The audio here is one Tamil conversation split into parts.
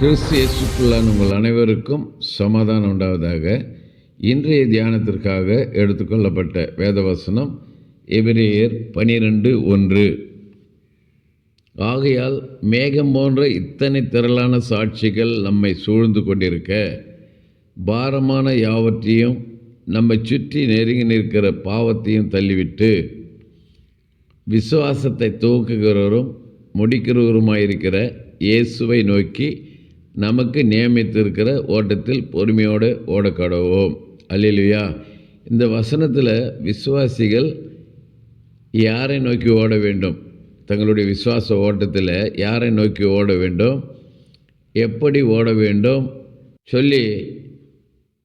கிறிஸ்து இயேசுக்குள்ளான உங்கள் அனைவருக்கும் சமாதானம் உண்டாவதாக. இன்றைய தியானத்திற்காக எடுத்துக்கொள்ளப்பட்ட வேதவசனம் எபிரேயர் பனிரெண்டு ஒன்று. ஆகையால் மேகம் போன்ற இத்தனை திரளான சாட்சிகள் நம்மை சூழ்ந்து கொண்டிருக்க பாரமான யாவற்றையும் நம்மை சுற்றி நெருங்கி நிற்கிற பாவத்தையும் தள்ளிவிட்டு விசுவாசத்தை துவக்குகிறவரும் முடிக்கிறவருமாயிருக்கிற இயேசுவை நோக்கி நமக்கு நியமித்திருக்கிற ஓட்டத்தில் பொறுமையோடு ஓடக்கடவோம். அல்லேலூயா. இந்த வசனத்தில் விசுவாசிகள் யாரை நோக்கி ஓட வேண்டும்? தங்களுடைய விசுவாச ஓட்டத்தில் யாரை நோக்கி ஓட வேண்டும்? எப்படி ஓட வேண்டும்? சொல்லி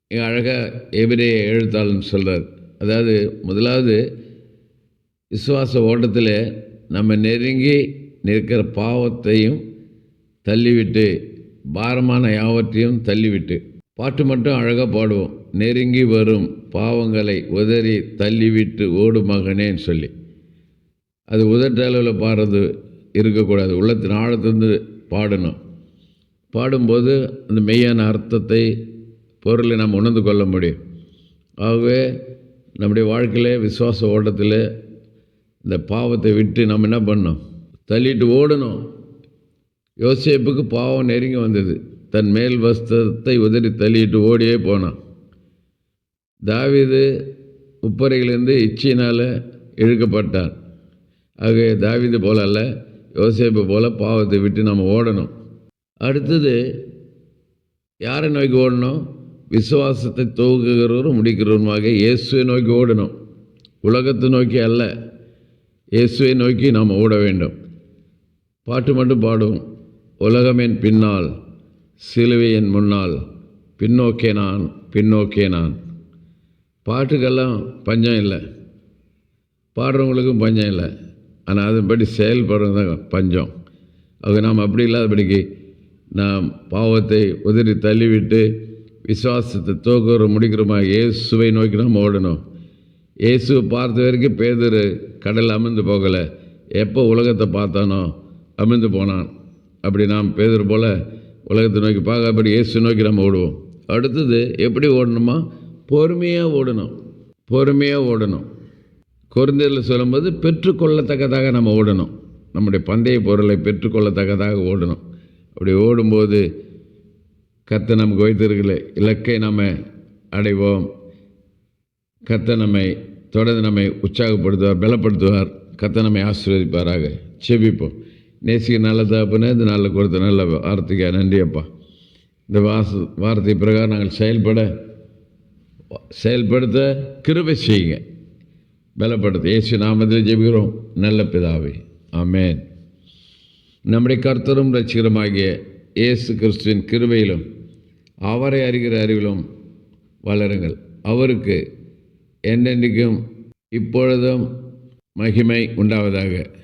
அழகாக எபிரே எழுத்தாளன் சொல்கிறார் அதாவது முதலாவது விசுவாச ஓட்டத்தில் நம்ம நெருங்கி நிற்கிற பாவத்தையும் தள்ளிவிட்டு பாரமான யாவற்றையும் தள்ளிவிட்டு. பாட்டு மட்டும் அழகாக பாடுவோம். நெருங்கி வரும் பாவங்களை உதறி தள்ளிவிட்டு ஓடு மகனேன்னு சொல்லி. அது உதட்டளவில் பாடுறது இருக்கக்கூடாது. உள்ளத்தின் ஆழத்திலிருந்து பாடணும். பாடும்போது அந்த மெய்யான அர்த்தத்தை பொருளை நாம் உணர்ந்து கொள்ள முடியும். ஆகவே நம்முடைய வாழ்க்கையில் விசுவாச ஓட்டத்தில் இந்த பாவத்தை விட்டு நம்ம என்ன பண்ணோம் தள்ளிட்டு ஓடணும். யோசேப்புக்கு பாவம் நெருங்கி வந்தது. தன் மேல் வஸ்திரத்தை உதறி தள்ளிட்டு ஓடியே போனான். தாவிது உப்பறையிலிருந்து இச்சினால் இழுக்கப்பட்டான். ஆக தாவிது போல அல்ல யோசேப்பு போல பாவத்தை விட்டு நம்ம ஓடணும். அடுத்தது யாரை நோக்கி ஓடணும்? விசுவாசத்தை துவக்குகிறவரும் முடிக்கிறவருமாக இயேசுவை நோக்கி ஓடணும். உலகத்தை நோக்கி அல்ல இயேசுவை நோக்கி நாம் ஓட வேண்டும். பாட்டு மட்டும் பாடுவோம். உலகமென் பின்னால் சிலுவையின் முன்னால் பின்னோக்கே நான் பின்னோக்கே நான். பாட்டுக்கெல்லாம் பஞ்சம் இல்லை. பாடுறவங்களுக்கும் பஞ்சம் இல்லை. ஆனால் அதன்படி செயல்படுறது தான் பஞ்சம். அது நாம் அப்படி இல்லாதபடிக்கு நாம் பாவத்தை உதிரி தள்ளிவிட்டு விசுவாசத்தை தோக்குற முடிக்கிறோமா? இயேசுவை நோக்கி நாம் ஓடணும். இயேசுவை பார்த்த வரைக்கும் பேதர் கடல் அமிர்ந்து போகலை. எப்போ உலகத்தை பார்த்தானோ அமிர்ந்து போனான். அப்படி நாம் பேதர் போல் உலகத்தை நோக்கி பார்க்க அப்படி இயேசு நோக்கி நம்ம ஓடுவோம். அடுத்தது எப்படி ஓடணுமா? பொறுமையாக ஓடணும். பொறுமையாக ஓடணும். குறைந்தரில் சொல்லும்போது பெற்றுக்கொள்ளத்தக்கதாக நம்ம ஓடணும். நம்முடைய பந்தய பொருளை பெற்றுக்கொள்ளத்தக்கதாக ஓடணும். அப்படி ஓடும்போது கத்தை நமக்கு வைத்திருக்கல இலக்கை நம்ம அடைவோம். கத்தை நம்மை தொடர்ந்து நம்மை உற்சாகப்படுத்துவார் பலப்படுத்துவார். கத்தை நம்மை ஆசீர்வதிப்பாராக. செபிப்போம் நேசிக்க நல்ல தகப்பனே இந்த நல்ல கொடுத்த நல்ல வார்த்தைக்கா நன்றியப்பா. இந்த வாச வார்த்தை பிரகாரம் நாங்கள் செயல்பட செயல்படுத்த கிருபை செய்யுங்க. பலப்படுத்த. இயேசு நாமத்தில் ஜெபிக்கிறோம். நல்ல பிதாவே. ஆமேன். நம்முடைய கர்த்தரும் ரசிகரமாகிய இயேசு கிறிஸ்துவின் கிருபையிலும் அவரை அறிகிற அறிவிலும் வளருங்கள். அவருக்கு என்றென்றைக்கும் இப்பொழுதும் மகிமை உண்டாவதாக.